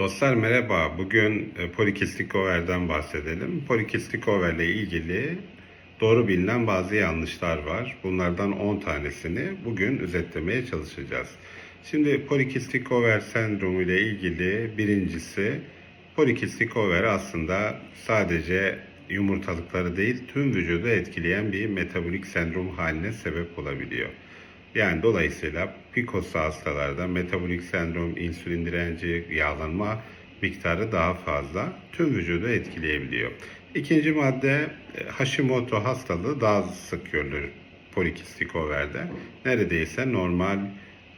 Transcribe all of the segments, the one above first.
Dostlar merhaba. Bugün e, polikistik overden bahsedelim. Polikistik overle ilgili doğru bilinen bazı yanlışlar var. Bunlardan 10 tanesini bugün özetlemeye çalışacağız. Şimdi polikistik over sendromu ile ilgili birincisi polikistik over aslında sadece yumurtalıkları değil tüm vücudu etkileyen bir metabolik sendrom haline sebep olabiliyor. Yani dolayısıyla PCOS hastalarda metabolik sendrom, insülin direnci, yağlanma miktarı daha fazla tüm vücudu etkileyebiliyor. İkinci madde e, Hashimoto hastalığı daha sık görülür polikistik overde. Neredeyse normal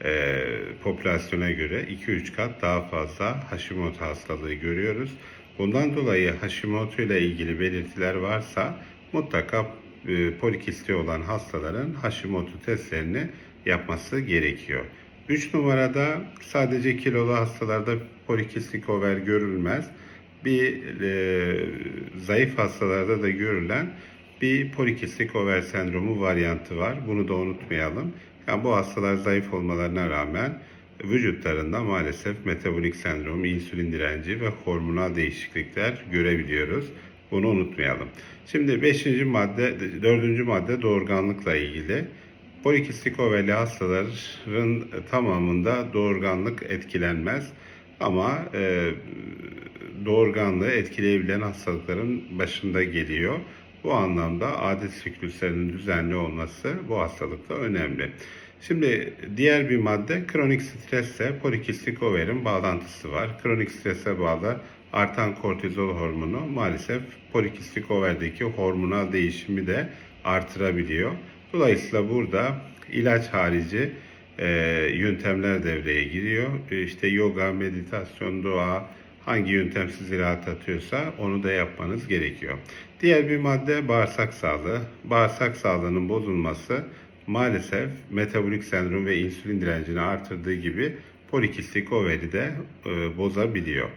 e, popülasyona göre 2-3 kat daha fazla Hashimoto hastalığı görüyoruz. Bundan dolayı Hashimoto ile ilgili belirtiler varsa mutlaka e, polikisti olan hastaların Hashimoto testlerini yapması gerekiyor. 3 numarada sadece kilolu hastalarda polikistik over görülmez. Bir e, zayıf hastalarda da görülen bir polikistik over sendromu varyantı var. Bunu da unutmayalım. Yani bu hastalar zayıf olmalarına rağmen vücutlarında maalesef metabolik sendrom, insülin direnci ve hormonal değişiklikler görebiliyoruz. Bunu unutmayalım. Şimdi beşinci madde, dördüncü madde doğurganlıkla ilgili. Polikistik overli hastaların tamamında doğurganlık etkilenmez. Ama e, doğurganlığı etkileyebilen hastalıkların başında geliyor. Bu anlamda adet sikluslarının düzenli olması bu hastalıkta önemli. Şimdi diğer bir madde kronik stresle polikistik overin bağlantısı var. Kronik strese bağlı artan kortizol hormonu maalesef polikistik overdeki hormonal değişimi de artırabiliyor. Dolayısıyla burada ilaç harici e, yöntemler devreye giriyor. E, işte yoga, meditasyon, dua hangi yöntem sizi rahatlatıyorsa onu da yapmanız gerekiyor. Diğer bir madde bağırsak sağlığı. Bağırsak sağlığının bozulması maalesef metabolik sendrom ve insülin direncini artırdığı gibi polikistik overi de e, bozabiliyor.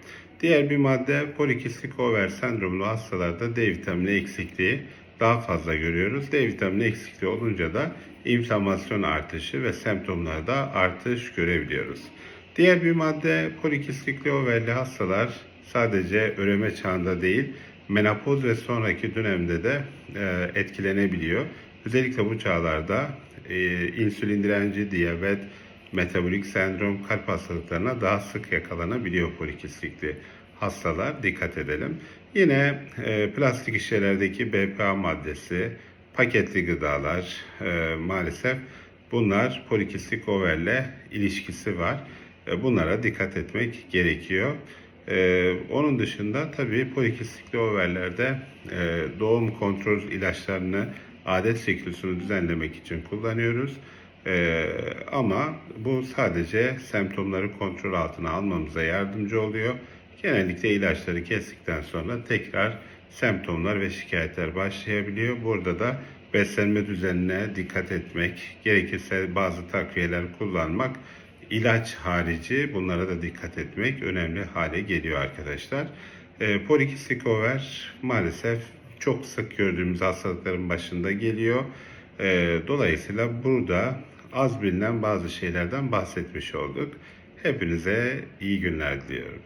Diğer bir madde polikistik over sendromlu hastalarda D vitamini eksikliği daha fazla görüyoruz. D vitamini eksikliği olunca da inflamasyon artışı ve semptomlarda artış görebiliyoruz. Diğer bir madde polikistikli overli hastalar sadece üreme çağında değil menopoz ve sonraki dönemde de e, etkilenebiliyor. Özellikle bu çağlarda e, insülin direnci, diyabet, metabolik sendrom, kalp hastalıklarına daha sık yakalanabiliyor polikistikli hastalar. Dikkat edelim. Yine e, plastik şişelerdeki BPA maddesi, paketli gıdalar e, maalesef bunlar polikistik overle ilişkisi var. E, bunlara dikkat etmek gerekiyor. Ee, onun dışında tabii polikistikli overlerde e, doğum kontrol ilaçlarını adet siklusunu düzenlemek için kullanıyoruz. Ee, ama bu sadece semptomları kontrol altına almamıza yardımcı oluyor. Genellikle ilaçları kestikten sonra tekrar semptomlar ve şikayetler başlayabiliyor. Burada da beslenme düzenine dikkat etmek, gerekirse bazı takviyeler kullanmak, ilaç harici bunlara da dikkat etmek önemli hale geliyor arkadaşlar. E, polikistik over maalesef çok sık gördüğümüz hastalıkların başında geliyor. E, dolayısıyla burada az bilinen bazı şeylerden bahsetmiş olduk. Hepinize iyi günler diliyorum.